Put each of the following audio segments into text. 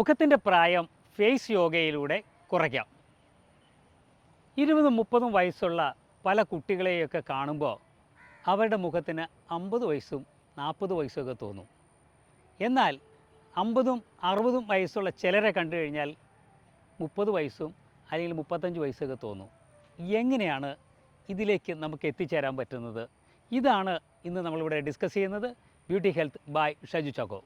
മുഖത്തിന്റെ പ്രായം ഫേസ് യോഗയിലൂടെ കുറയ്ക്കാം. ഇരുപതും മുപ്പതും വയസ്സുള്ള പല കുട്ടികളെയൊക്കെ കാണുമ്പോൾ അവരുടെ മുഖത്തിന് അമ്പത് വയസ്സും നാൽപ്പത് വയസ്സൊക്കെ തോന്നും. എന്നാൽ അമ്പതും അറുപതും വയസ്സുള്ള ചിലരെ കണ്ടു കഴിഞ്ഞാൽ മുപ്പത് വയസ്സും അല്ലെങ്കിൽ മുപ്പത്തഞ്ച് വയസ്സൊക്കെ തോന്നും. എങ്ങനെയാണ് ഇതിലേക്ക് നമുക്ക് എത്തിച്ചേരാൻ പറ്റുന്നത്? ഇതാണ് ഇന്ന് നമ്മളിവിടെ ഡിസ്കസ് ചെയ്യുന്നത്. Beauty health by Shaju Chacko.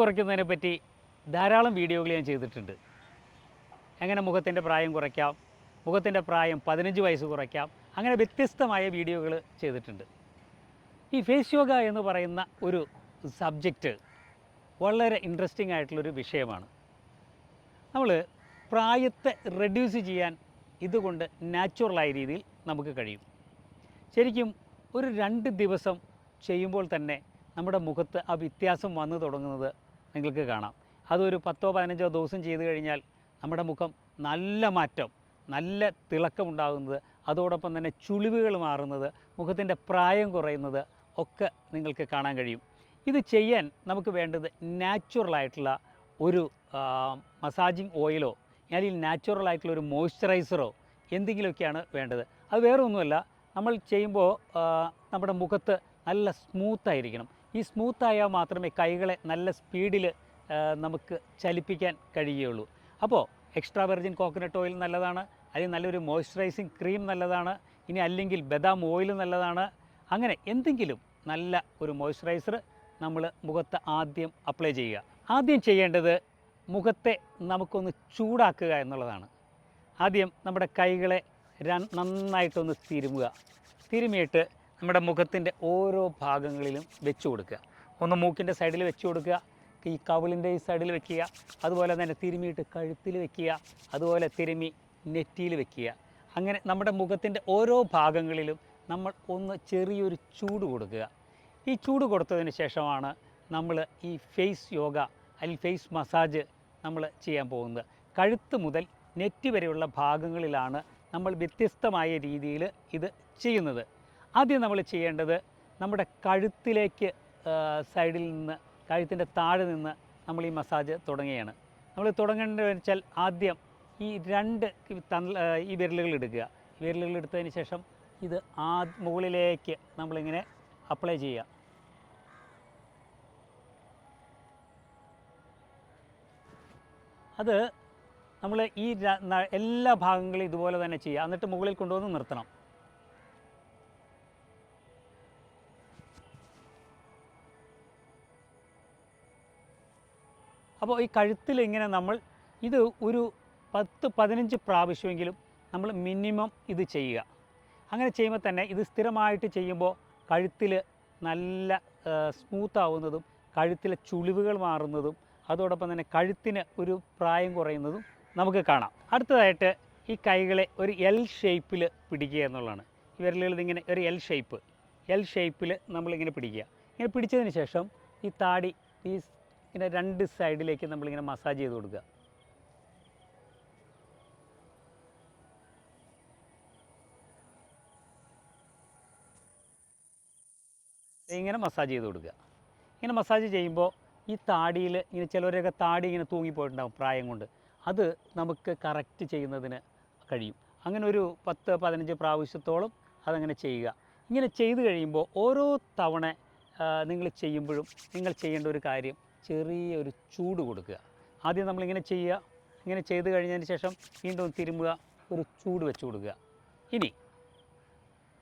കുറയ്ക്കുന്നതിനെ പറ്റി ധാരാളം വീഡിയോകൾ ഞാൻ ചെയ്തിട്ടുണ്ട്. എങ്ങനെ മുഖത്തിന്റെ പ്രായം കുറയ്ക്കാം മുഖത്തിന്റെ പ്രായം പതിനഞ്ച് വയസ്സ് കുറയ്ക്കാം അങ്ങനെ വ്യത്യസ്തമായ വീഡിയോകൾ ചെയ്തിട്ടുണ്ട്. ഈ ഫേസ് യോഗ എന്ന് പറയുന്ന ഒരു സബ്ജക്റ്റ് വളരെ ഇൻട്രസ്റ്റിംഗ് ആയിട്ടുള്ളൊരു വിഷയമാണ്. നമ്മൾ പ്രായത്തെ റെഡ്യൂസ് ചെയ്യാൻ ഇതുകൊണ്ട് നാച്ചുറലായ രീതിയിൽ നമുക്ക് കഴിയും. ശരിക്കും ഒരു രണ്ട് ദിവസം ചെയ്യുമ്പോൾ തന്നെ നമ്മുടെ മുഖത്ത് ആ വ്യത്യാസം വന്നു തുടങ്ങുന്നത് നിങ്ങൾക്ക് കാണാം. അതൊരു പത്തോ പതിനഞ്ചോ ദിവസം ചെയ്ത് കഴിഞ്ഞാൽ നമ്മുടെ മുഖം നല്ല മാറ്റം നല്ല തിളക്കമുണ്ടാകുന്നത് അതോടൊപ്പം തന്നെ ചുളിവുകൾ മാറുന്നത് മുഖത്തിന്റെ പ്രായം കുറയുന്നത് ഒക്കെ നിങ്ങൾക്ക് കാണാൻ കഴിയും. ഇത് ചെയ്യാൻ നമുക്ക് വേണ്ടത് നാച്ചുറലായിട്ടുള്ള ഒരു മസാജിങ് ഓയിലോ അല്ലെങ്കിൽ നാച്ചുറലായിട്ടുള്ള ഒരു മോയ്സ്ചറൈസറോ എന്തെങ്കിലുമൊക്കെയാണ് വേണ്ടത്. അത് വേറെ ഒന്നുമല്ല നമ്മൾ ചെയ്യുമ്പോൾ നമ്മുടെ മുഖത്ത് നല്ല സ്മൂത്തായിരിക്കണം ഈ സ്മൂത്തായാൽ മാത്രമേ കൈകളെ നല്ല സ്പീഡിൽ നമുക്ക് ചലിപ്പിക്കാൻ കഴിയുകയുള്ളൂ. അപ്പോൾ എക്സ്ട്രാ വെർജിൻ കോക്കനട്ട് ഓയിൽ നല്ലതാണ് അല്ലെങ്കിൽ നല്ലൊരു മോയ്സ്ചറൈസിങ് ക്രീം നല്ലതാണ് ഇനി അല്ലെങ്കിൽ ബദാം ഓയിൽ നല്ലതാണ്. അങ്ങനെ എന്തെങ്കിലും നല്ല ഒരു മോയ്സ്ചറൈസർ നമ്മൾ മുഖത്ത് ആദ്യം അപ്ലൈ ചെയ്യുക. ആദ്യം ചെയ്യേണ്ടത് മുഖത്തെ നമുക്കൊന്ന് ചൂടാക്കുക എന്നുള്ളതാണ്. ആദ്യം നമ്മുടെ കൈകളെ നന്നായിട്ടൊന്ന് തിരുമുക. തിരുമിയിട്ട് നമ്മുടെ മുഖത്തിന്റെ ഓരോ ഭാഗങ്ങളിലും വെച്ചു കൊടുക്കുക. ഒന്ന് മൂക്കിന്റെ സൈഡിൽ വെച്ചു കൊടുക്കുക. ഈ കവിളിന്റെ ഈ സൈഡിൽ വെക്കുക. അതുപോലെ തന്നെ തിരുമിയിട്ട് കഴുത്തിൽ വെക്കുക. അതുപോലെ തിരുമി നെറ്റിയിൽ വെക്കുക. അങ്ങനെ നമ്മുടെ മുഖത്തിന്റെ ഓരോ ഭാഗങ്ങളിലും നമ്മൾ ഒന്ന് ചെറിയൊരു ചൂട് കൊടുക്കുക. ഈ ചൂട് കൊടുത്തതിന് ശേഷമാണ് നമ്മൾ ഈ ഫേസ് യോഗ അല്ലെങ്കിൽ ഫേസ് മസാജ് നമ്മൾ ചെയ്യാൻ പോകുന്നത്. കഴുത്ത് മുതൽ നെറ്റ് വരെയുള്ള ഭാഗങ്ങളിലാണ് നമ്മൾ വ്യത്യസ്തമായ രീതിയിൽ ഇത് ചെയ്യുന്നത്. ആദ്യം നമ്മൾ ചെയ്യേണ്ടത് നമ്മുടെ കഴുത്തിലേക്ക് സൈഡിൽ നിന്ന് കഴുത്തിന്റെ താഴെ നിന്ന് നമ്മൾ ഈ മസാജ് തുടങ്ങുകയാണ്. നമ്മൾ തുടങ്ങേണ്ടത് വെച്ചാൽ ആദ്യം ഈ രണ്ട് ഈ വിരലുകൾ എടുക്കുക. വിരലുകൾ എടുത്തതിന് ശേഷം ഇത് ആ മുകളിലേക്ക് നമ്മളിങ്ങനെ അപ്ലൈ ചെയ്യുക. അത് നമ്മൾ ഈ എല്ലാ ഭാഗങ്ങളും ഇതുപോലെ തന്നെ ചെയ്യുക. എന്നിട്ട് മുകളിൽ കൊണ്ടുവന്ന് നിർത്തണം. അപ്പോൾ ഈ കഴുത്തിൽ ഇങ്ങനെ നമ്മൾ ഇത് ഒരു പത്ത് പതിനഞ്ച് പ്രാവശ്യമെങ്കിലും നമ്മൾ മിനിമം ഇത് ചെയ്യുക. അങ്ങനെ ചെയ്യുമ്പോൾ തന്നെ ഇത് സ്ഥിരമായിട്ട് ചെയ്യുമ്പോൾ കഴുത്തിൽ നല്ല സ്മൂത്ത് ആവുന്നതും കഴുത്തിലെ ചുളിവുകൾ മാറുന്നതും അതോടൊപ്പം തന്നെ കഴുത്തിന് ഒരു പ്രായം കുറയുന്നതും നമുക്ക് കാണാം. അടുത്തതായിട്ട് ഈ കൈകളെ ഒരു എൽ ഷേപ്പിൽ പിടിക്കുക എന്നുള്ളതാണ്. ഈ ഇതിങ്ങനെ ഒരു എൽ ഷേപ്പ് എൽ ഷേപ്പിൽ നമ്മളിങ്ങനെ പിടിക്കുക. ഇങ്ങനെ പിടിച്ചതിന് ശേഷം ഈ താടി ഈ ഇങ്ങനെ രണ്ട് സൈഡിലേക്ക് നമ്മളിങ്ങനെ മസാജ് ചെയ്ത് കൊടുക്കുക. ഇങ്ങനെ മസാജ് ചെയ്ത് കൊടുക്കുക. ഇങ്ങനെ മസാജ് ചെയ്യുമ്പോൾ ഈ താടിയിൽ ഇങ്ങനെ ചിലവരെയൊക്കെ താടി ഇങ്ങനെ തൂങ്ങിപ്പോയിട്ടുണ്ടാകും പ്രായം കൊണ്ട്. അത് നമുക്ക് കറക്റ്റ് ചെയ്യുന്നതിന് കഴിയും. അങ്ങനെ ഒരു പത്ത് പതിനഞ്ച് പ്രാവശ്യത്തോളം അതങ്ങനെ ചെയ്യുക. ഇങ്ങനെ ചെയ്ത് കഴിയുമ്പോൾ ഓരോ തവണ നിങ്ങൾ ചെയ്യുമ്പോഴും നിങ്ങൾ ചെയ്യേണ്ട ഒരു കാര്യം ചെറിയൊരു ചൂട് കൊടുക്കുക. ആദ്യം നമ്മളിങ്ങനെ ചെയ്യുക. ഇങ്ങനെ ചെയ്ത് കഴിഞ്ഞതിന് ശേഷം വീണ്ടും തിരുമ്പുക. ഒരു ചൂട് വെച്ച് കൊടുക്കുക. ഇനി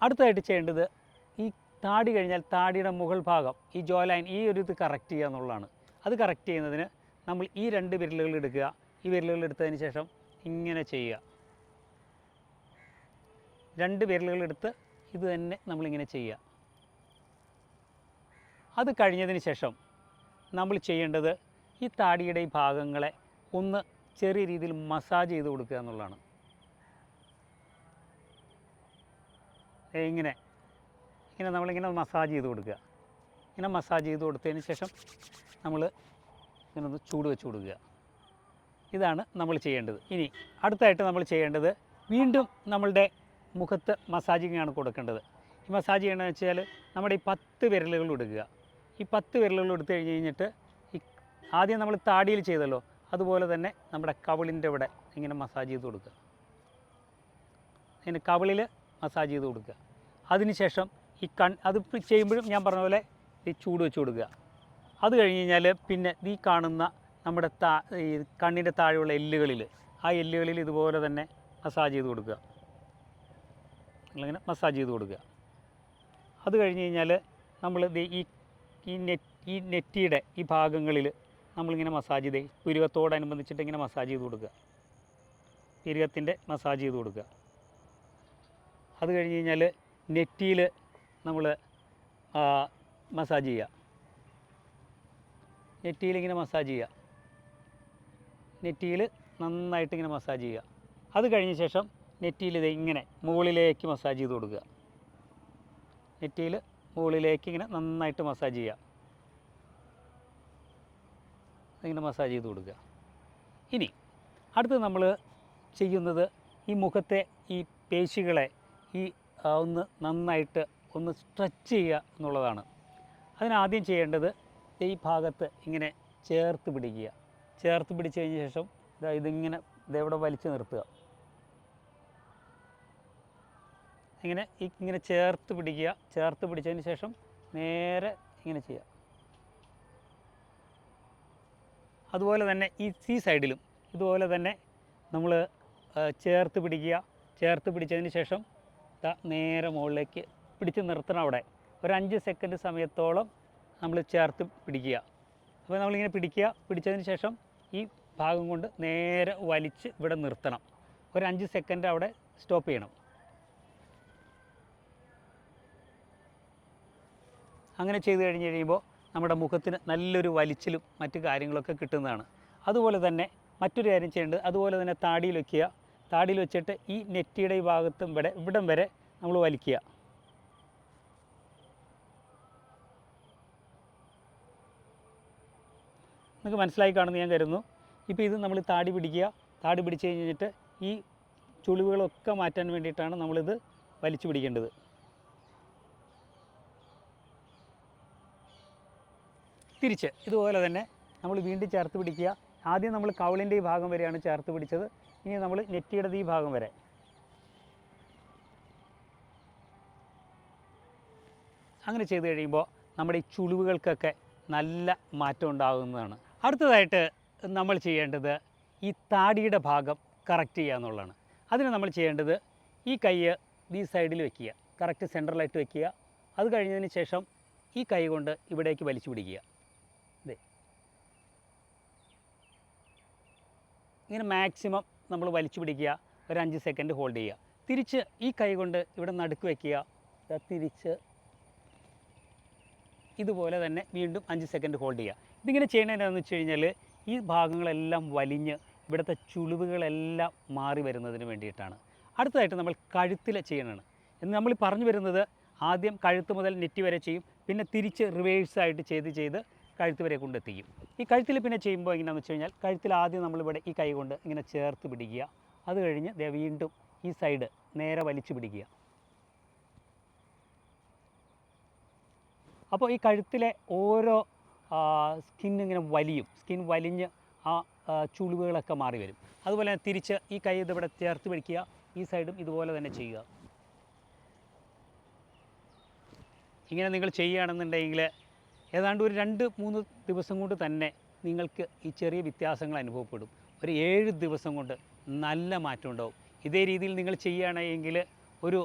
അടുത്തതായിട്ട് ചെയ്യേണ്ടത് ഈ താടി കഴിഞ്ഞാൽ താടിയുടെ മുകൾ ഭാഗം ഈ ജോ ലൈൻ ഈ ഒരു ഇത് കറക്റ്റ് ചെയ്യുക എന്നുള്ളതാണ്. അത് കറക്റ്റ് ചെയ്യുന്നതിന് നമ്മൾ ഈ രണ്ട് വിരലുകൾ എടുക്കുക. ഈ വിരലുകൾ എടുത്തതിന് ശേഷം ഇങ്ങനെ ചെയ്യുക. രണ്ട് വിരലുകൾ എടുത്ത് ഇത് തന്നെ നമ്മളിങ്ങനെ ചെയ്യുക. അത് കഴിഞ്ഞതിന് ശേഷം നമ്മൾ ചെയ്യേണ്ടത് ഈ താടിയുടെ ഈ ഭാഗങ്ങളെ ഒന്ന് ചെറിയ രീതിയിൽ മസാജ് ചെയ്ത് കൊടുക്കുക എന്നുള്ളതാണ്. ഇങ്ങനെ ഇങ്ങനെ നമ്മളിങ്ങനെ മസാജ് ചെയ്ത് കൊടുക്കുക. ഇങ്ങനെ മസാജ് ചെയ്ത് കൊടുത്തതിന് ശേഷം നമ്മൾ ഇങ്ങനെ ഒന്ന് ചൂട് വെച്ച് കൊടുക്കുക. ഇതാണ് നമ്മൾ ചെയ്യേണ്ടത്. ഇനി അടുത്തായിട്ട് നമ്മൾ ചെയ്യേണ്ടത് വീണ്ടും നമ്മളുടെ മുഖത്ത് മസാജിങ്ങാണ് കൊടുക്കേണ്ടത്. ഈ മസാജ് ചെയ്യണമെന്ന് വെച്ചാൽ നമ്മുടെ ഈ പത്ത് വിരലുകൾ എടുക്കുക ഈ പത്ത് വിരലുകൾ എടുത്തു കഴിഞ്ഞ് കഴിഞ്ഞിട്ട് ഈ ആദ്യം നമ്മൾ താടിയിൽ ചെയ്തല്ലോ. അതുപോലെ തന്നെ നമ്മുടെ കവിളിന്റെ ഇവിടെ ഇങ്ങനെ മസാജ് ചെയ്ത് കൊടുക്കുക. ഇങ്ങനെ കവിളിൽ മസാജ് ചെയ്ത് കൊടുക്കുക. അതിനുശേഷം ഈ കൺ അത് ചെയ്യുമ്പോഴും ഞാൻ പറഞ്ഞ പോലെ ഈ ചൂട് വെച്ച് കൊടുക്കുക. അത് കഴിഞ്ഞ് കഴിഞ്ഞാൽ പിന്നെ ഈ കാണുന്ന നമ്മുടെ താ ഈ കണ്ണിന്റെ താഴെയുള്ള എല്ലുകളിൽ ആ എല്ലുകളിൽ ഇതുപോലെ തന്നെ മസാജ് ചെയ്ത് കൊടുക്കുക. നിങ്ങളിങ്ങനെ മസാജ് ചെയ്ത് കൊടുക്കുക. അത് കഴിഞ്ഞ് കഴിഞ്ഞാൽ നമ്മൾ ഈ ഈ നെറ്റ് ഈ നെറ്റിയുടെ ഈ ഭാഗങ്ങളിൽ നമ്മളിങ്ങനെ മസാജ് ചെയ്ത് പുരുവത്തോടനുബന്ധിച്ചിട്ട് ഇങ്ങനെ മസാജ് ചെയ്ത് കൊടുക്കുക. പുരുവത്തിന്റെ മസാജ് ചെയ്ത് കൊടുക്കുക. അത് കഴിഞ്ഞ് കഴിഞ്ഞാൽ നെറ്റിയിൽ നമ്മൾ മസാജ് ചെയ്യുക. നെറ്റിയിൽ ഇങ്ങനെ മസാജ് ചെയ്യുക. നെറ്റിയിൽ നന്നായിട്ട് ഇങ്ങനെ മസാജ് ചെയ്യുക. അത് കഴിഞ്ഞ ശേഷം നെറ്റിയിൽ ഇത് ഇങ്ങനെ മുകളിലേക്ക് മസാജ് ചെയ്ത് കൊടുക്കുക. നെറ്റിയിൽ മുകളിലേക്ക് ഇങ്ങനെ നന്നായിട്ട് മസാജ് ചെയ്യുക. ഇങ്ങനെ മസാജ് ചെയ്ത് കൊടുക്കുക. ഇനി അടുത്ത് നമ്മൾ ചെയ്യുന്നത് ഈ മുഖത്തെ ഈ പേശികളെ ഈ ഒന്ന് നന്നായിട്ട് ഒന്ന് സ്ട്രെച്ച് ചെയ്യുക എന്നുള്ളതാണ്. അതിനാദ്യം ചെയ്യേണ്ടത് ഈ ഭാഗത്ത് ഇങ്ങനെ ചേർത്ത് പിടിക്കുക. ചേർത്ത് പിടിച്ച് കഴിഞ്ഞ ശേഷം ഇതാ ഇതിങ്ങനെ ഇതെവിടെ വലിച്ചു നിർത്തുക. ഇങ്ങനെ ഇങ്ങനെ ചേർത്ത് പിടിക്കുക. ചേർത്ത് പിടിച്ചതിന് ശേഷം നേരെ ഇങ്ങനെ ചെയ്യുക. അതുപോലെ തന്നെ ഈ സീ സൈഡിലും ഇതുപോലെ തന്നെ നമ്മൾ ചേർത്ത് പിടിക്കുക. ചേർത്ത് പിടിച്ചതിന് ശേഷം നേരെ മുകളിലേക്ക് പിടിച്ച് നിർത്തണം അവിടെ. ഒരു അഞ്ച് സെക്കൻഡ് സമയത്തോളം നമ്മൾ ചേർത്ത് പിടിക്കുക. അപ്പോൾ നമ്മളിങ്ങനെ പിടിക്കുക. പിടിച്ചതിന് ശേഷം ഈ ഭാഗം കൊണ്ട് നേരെ വലിച്ച് ഇവിടെ നിർത്തണം. ഒരു അഞ്ച് സെക്കൻഡ് അവിടെ സ്റ്റോപ്പ് ചെയ്യണം. അങ്ങനെ ചെയ്ത് കഴിഞ്ഞ് കഴിയുമ്പോൾ നമ്മുടെ മുഖത്തിന് നല്ലൊരു വലിച്ചിലും മറ്റു കാര്യങ്ങളൊക്കെ കിട്ടുന്നതാണ്. അതുപോലെ തന്നെ മറ്റൊരു കാര്യം ചെയ്യേണ്ടത് അതുപോലെ തന്നെ താടിയിൽ വയ്ക്കുക താടിയിൽ വെച്ചിട്ട് ഈ നെറ്റിയുടെ ഈ ഭാഗത്തും ഇവിടെ ഇവിടം വരെ നമ്മൾ വലിക്കുക. നിങ്ങൾക്ക് മനസ്സിലായി കാണുമെന്ന് ഞാൻ കരുതുന്നു. ഇപ്പോൾ ഇത് നമ്മൾ താടി പിടിക്കുക. താടി പിടിച്ച് കഴിഞ്ഞിട്ട് ഈ ചുളിവുകളൊക്കെ മാറ്റാൻ വേണ്ടിയിട്ടാണ് നമ്മളിത് വലിച്ചു പിടിക്കേണ്ടത്. തിരിച്ച് ഇതുപോലെ തന്നെ നമ്മൾ വീണ്ടും ചേർത്ത് പിടിക്കുക. ആദ്യം നമ്മൾ കൗളിന്റെ ഈ ഭാഗം വരെയാണ് ചേർത്ത് പിടിച്ചത്. ഇനി നമ്മൾ നെറ്റിയുടെ ഈ ഭാഗം വരെ. അങ്ങനെ ചെയ്ത് കഴിയുമ്പോൾ നമ്മുടെ ഈ ചുളിവുകൾക്കൊക്കെ നല്ല മാറ്റം ഉണ്ടാകുന്നതാണ്. അടുത്തതായിട്ട് നമ്മൾ ചെയ്യേണ്ടത് ഈ താടിയുടെ ഭാഗം കറക്റ്റ് ചെയ്യുക എന്നുള്ളതാണ്. അതിന് നമ്മൾ ചെയ്യേണ്ടത് ഈ കൈ ഈ സൈഡിൽ വെക്കുക. കറക്റ്റ് സെന്ററിലായിട്ട് വെക്കുക. അത് കഴിഞ്ഞതിന് ശേഷം ഈ കൈ കൊണ്ട് ഇവിടേക്ക് വലിച്ചു പിടിക്കുക. ഇങ്ങനെ മാക്സിമം നമ്മൾ വലിച്ചു പിടിക്കുക. ഒരു അഞ്ച് സെക്കൻഡ് ഹോൾഡ് ചെയ്യുക. തിരിച്ച് ഈ കൈ കൊണ്ട് ഇവിടെ നടുക്ക് വയ്ക്കുക തിരിച്ച് ഇതുപോലെ തന്നെ വീണ്ടും അഞ്ച് സെക്കൻഡ് ഹോൾഡ് ചെയ്യുക. ഇതിങ്ങനെ ചെയ്യണതെന്ന് വെച്ച് കഴിഞ്ഞാൽ ഈ ഭാഗങ്ങളെല്ലാം വലിഞ്ഞ് ഇവിടുത്തെ ചുളിവുകളെല്ലാം മാറി വരുന്നതിന് വേണ്ടിയിട്ടാണ്. അടുത്തതായിട്ട് നമ്മൾ കഴുത്തിൽ ചെയ്യണമാണ് എന്ന് നമ്മൾ പറഞ്ഞു വരുന്നത് ആദ്യം കഴുത്ത് മുതൽ നെറ്റി വരെ ചെയ്യും. പിന്നെ തിരിച്ച് റിവേഴ്സായിട്ട് ചെയ്ത് ചെയ്ത് കഴുത്ത് വരെ കൊണ്ടെത്തിക്കും. ഈ കഴുത്തിൽ പിന്നെ ചെയ്യുമ്പോൾ എങ്ങനെയാണെന്ന് വെച്ച് കഴിഞ്ഞാൽ കഴുത്തിൽ ആദ്യം നമ്മളിവിടെ ഈ കൈ കൊണ്ട് ഇങ്ങനെ ചേർത്ത് പിടിക്കുക. അത് കഴിഞ്ഞ് വീണ്ടും ഈ സൈഡ് നേരെ വലിച്ചു പിടിക്കുക. അപ്പോൾ ഈ കഴുത്തിലെ ഓരോ സ്കിൻ ഇങ്ങനെ വലിയും. സ്കിൻ വലിഞ്ഞ് ആ, ചുളിവുകളൊക്കെ മാറി വരും. അതുപോലെ തന്നെ തിരിച്ച് ഈ കൈ ഇതിവിടെ ചേർത്ത് പിടിക്കുക. ഈ സൈഡും ഇതുപോലെ തന്നെ ചെയ്യുക. ഇങ്ങനെ നിങ്ങൾ ചെയ്യുകയാണെന്നുണ്ടെങ്കിൽ ഏതാണ്ട് ഒരു രണ്ട് മൂന്ന് ദിവസം കൊണ്ട് തന്നെ നിങ്ങൾക്ക് ഈ ചെറിയ വ്യത്യാസങ്ങൾ അനുഭവപ്പെടും. ഒരു ഏഴ് ദിവസം കൊണ്ട് നല്ല മാറ്റം ഉണ്ടാവും. ഇതേ രീതിയിൽ നിങ്ങൾ ചെയ്യുകയാണെങ്കിൽ ഒരു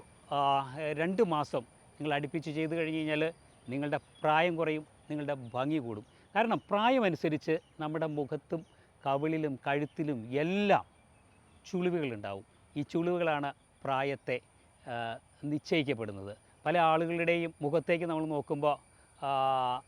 രണ്ട് മാസം നിങ്ങൾ അടുപ്പിച്ച് ചെയ്ത് കഴിഞ്ഞ് കഴിഞ്ഞാൽ നിങ്ങളുടെ പ്രായം കുറയും നിങ്ങളുടെ ഭംഗി കൂടും. കാരണം പ്രായമനുസരിച്ച് നമ്മുടെ മുഖത്തും കവിളിലും കഴുത്തിലും എല്ലാം ചുളിവുകളുണ്ടാവും ഈ ചുളിവുകളാണ് പ്രായത്തെ നിശ്ചയിക്കപ്പെടുന്നത്. പല ആളുകളുടെയും മുഖത്തേക്ക് നമ്മൾ നോക്കുമ്പോൾ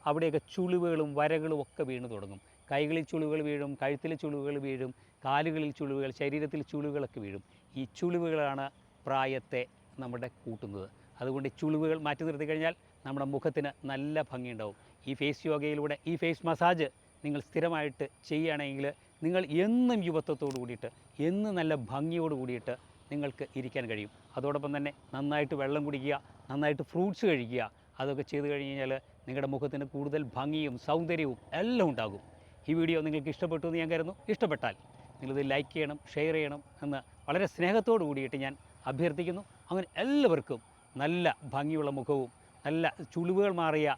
അവിടെയൊക്കെ ചുളിവുകളും വരകളും ഒക്കെ വീണ് തുടങ്ങും. കൈകളിൽ ചുളിവുകൾ വീഴും കഴുത്തിൽ ചുളിവുകൾ വീഴും കാലുകളിൽ ചുളിവുകൾ ശരീരത്തിൽ ചുളിവുകളൊക്കെ വീഴും. ഈ ചുളിവുകളാണ് പ്രായത്തെ നമ്മുടെ കൂട്ടുന്നത്. അതുകൊണ്ട് ചുളിവുകൾ മാറ്റി നിർത്തി കഴിഞ്ഞാൽ നമ്മുടെ മുഖത്തിന് നല്ല ഭംഗിയുണ്ടാവും. ഈ ഫേസ് യോഗയിലൂടെ ഈ ഫേസ് മസാജ് നിങ്ങൾ സ്ഥിരമായിട്ട് ചെയ്യുകയാണെങ്കിൽ നിങ്ങൾ എന്നും യുവത്വത്തോട് കൂടിയിട്ട് എന്നും നല്ല ഭംഗിയോട് കൂടിയിട്ട് നിങ്ങൾക്ക് ഇരിക്കാൻ കഴിയും. അതോടൊപ്പം തന്നെ നന്നായിട്ട് വെള്ളം കുടിക്കുക നന്നായിട്ട് ഫ്രൂട്ട്സ് കഴിക്കുക അതൊക്കെ ചെയ്ത് കഴിഞ്ഞ് കഴിഞ്ഞാൽ നിങ്ങളുടെ മുഖത്തിന് കൂടുതൽ ഭംഗിയും സൗന്ദര്യവും എല്ലാം ഉണ്ടാകും. ഈ വീഡിയോ നിങ്ങൾക്ക് ഇഷ്ടപ്പെട്ടു എന്ന് ഞാൻ കരുതുന്നു. ഇഷ്ടപ്പെട്ടാൽ നിങ്ങളിത് ലൈക്ക് ചെയ്യണം ഷെയർ ചെയ്യണം എന്ന് വളരെ സ്നേഹത്തോടു കൂടിയിട്ട് ഞാൻ അഭ്യർത്ഥിക്കുന്നു. അങ്ങനെ എല്ലാവർക്കും നല്ല ഭംഗിയുള്ള മുഖവും നല്ല ചുളിവുകൾ മാറിയ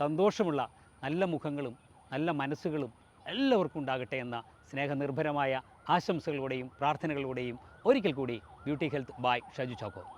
സന്തോഷമുള്ള നല്ല മുഖങ്ങളും നല്ല മനസ്സുകളും എല്ലാവർക്കും ഉണ്ടാകട്ടെ എന്ന സ്നേഹനിർഭരമായ ആശംസകളുടെയും പ്രാർത്ഥനകളുടെയും ഒരിക്കൽ കൂടി beauty health by Shaju Chacko.